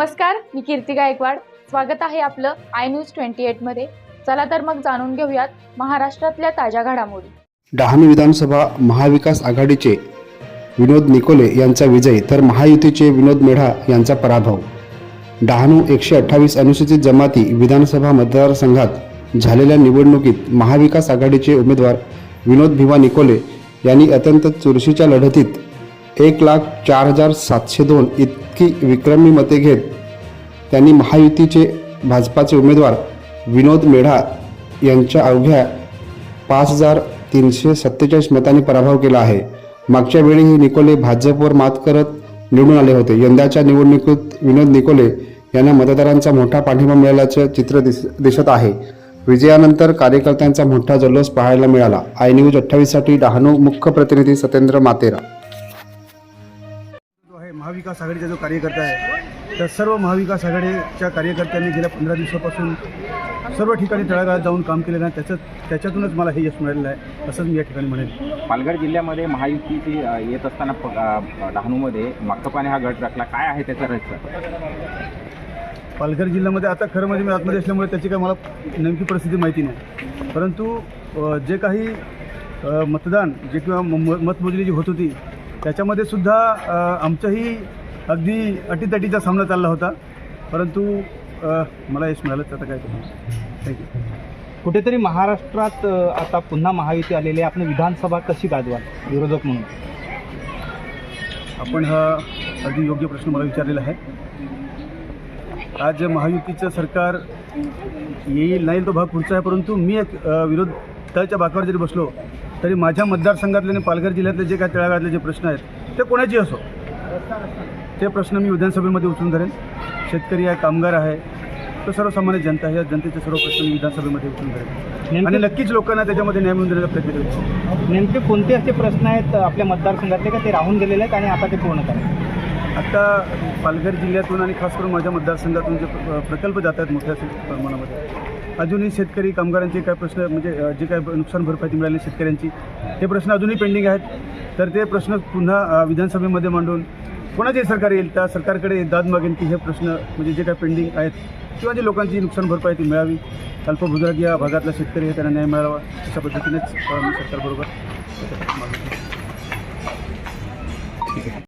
नमस्कार मी कीर्ती गायकवाड. स्वागत आहे आपलं आय न्यूज ट्वेंटी एटमध्ये चला तर मग जाणून घेऊयात महाराष्ट्रातल्या ताज्या घडामोडी. डहाणू विधानसभा महाविकास आघाडीचे विनोद निकोले यांचा विजय तर महायुतीचे विनोद मेढा यांचा पराभव. डहाणू एकशे अठ्ठावीस अनुसूचित जमाती विधानसभा मतदारसंघात झालेल्या निवडणुकीत महाविकास आघाडीचे उमेदवार विनोद भिवा निकोले यांनी अत्यंत चुरशीच्या लढतीत एक लाख चार हजार सातशे दोन इतकी विक्रमी मते घेत त्यांनी महायुतीचे भाजपाचे उमेदवार विनोद मेढा यांच्या अवघ्या पाच हजार तीनशे सत्तेचाळीस मतांनी पराभव केला आहे. मागच्या वेळी हे निकोले भाजपवर मात करत निवडून आले होते. यंदाच्या निवडणुकीत विनोद निकोले यांना मतदारांचा मोठा पाठिंबा मिळाल्याचे चित्र दिस दिसत आहे. विजयानंतर कार्यकर्त्यांचा मोठा जल्लोष पाहायला मिळाला. आय न्यूज अठ्ठावीससाठी डहाणू मुख्य प्रतिनिधी सत्येंद्र मातेरा आहे महाविकास आघाडीचा जो कार्यकर्ता आहे त्या सर्व महाविकास आघाडीच्या कार्यकर्त्यांनी गेल्या पंधरा दिवसापासून सर्व ठिकाणी तळागाळात जाऊन काम केलेलं आहे. त्याच्यात त्याच्यातूनच मला हे यश मिळालेलं आहे असंच मी या ठिकाणी म्हणेन. पालघर जिल्ह्यामध्ये महायुतीची येत असताना डहाणूमध्ये मक्कपाने हा गट रचला काय आहे त्याचं रहस्य? पालघर जिल्ह्यामध्ये आता खरं म्हणजे मी आतमध्ये असल्यामुळे त्याची काही मला नेमकी परिस्थिती माहिती नाही. परंतु जे काही मतदान जे किंवा मतमोजणी जी होत होती त्याच्यामध्ये सुद्धा अ, आमच्याही अगदी अटीतटीचा सामना चालला होता. परंतु मला यश मिळालंच आता काय थँक्यू कुठेतरी महाराष्ट्रात आता पुन्हा महायुती आलेली आहे. आपण विधानसभा कशी गाजवाल? विरोधक म्हणून. आपण हा अगदी योग्य प्रश्न मला विचारलेला आहे. आज महायुतीचं सरकार येईल नाही तो भाग पुढचा आहे. परंतु मी एक अ, विरोधाच्या बाकावर जरी बसलो तरी माझ्या मतदारसंघातले आणि पालघर जिल्ह्यातले जे काय तळागाळातले जे प्रश्न आहेत ते कोणाची असो? ते प्रश्न मी विधानसभेमध्ये उचलून धरेन. शेतकरी आहे कामगार आहे तो सर्वसामान्य जनता आहे. या जनतेचे सर्व प्रश्न मी विधानसभेमध्ये उचलून धरेन. आणि नक्कीच लोकांना त्याच्यामध्ये न्याय मिळवून देण्याचा प्रयत्न करेन. नेमके कोणते असे प्रश्न आहेत आपल्या मतदारसंघातले का ते राहून गेलेले आहेत आणि आता ते पूर्ण करा आता पालघर जिल्ह्यातून आणि खास करून माझ्या मतदारसंघातून जे प्रकल्प जात आहेत मोठ्या प्रमाणामध्ये अजूनही शेतकरी कामगारांचे काय प्रश्न म्हणजे जे काय नुकसान भरपाई मिळाली शेतकऱ्यांची हे प्रश्न अजूनही पेंडिंग आहेत. तर ते प्रश्न पुन्हा विधानसभेमध्ये मांडून कोणाचे सरकार येईल त्या सरकारकडे दाद मागेन की हे प्रश्न म्हणजे जे काय पेंडिंग आहेत किंवा जे लोकांची नुकसान भरपाई ती मिळावी. अल्पभूधारक भागातला शेतकरी आहे त्यांना न्याय मिळावा अशा पद्धतीनेच सरकारबरोबर ठीक आहे.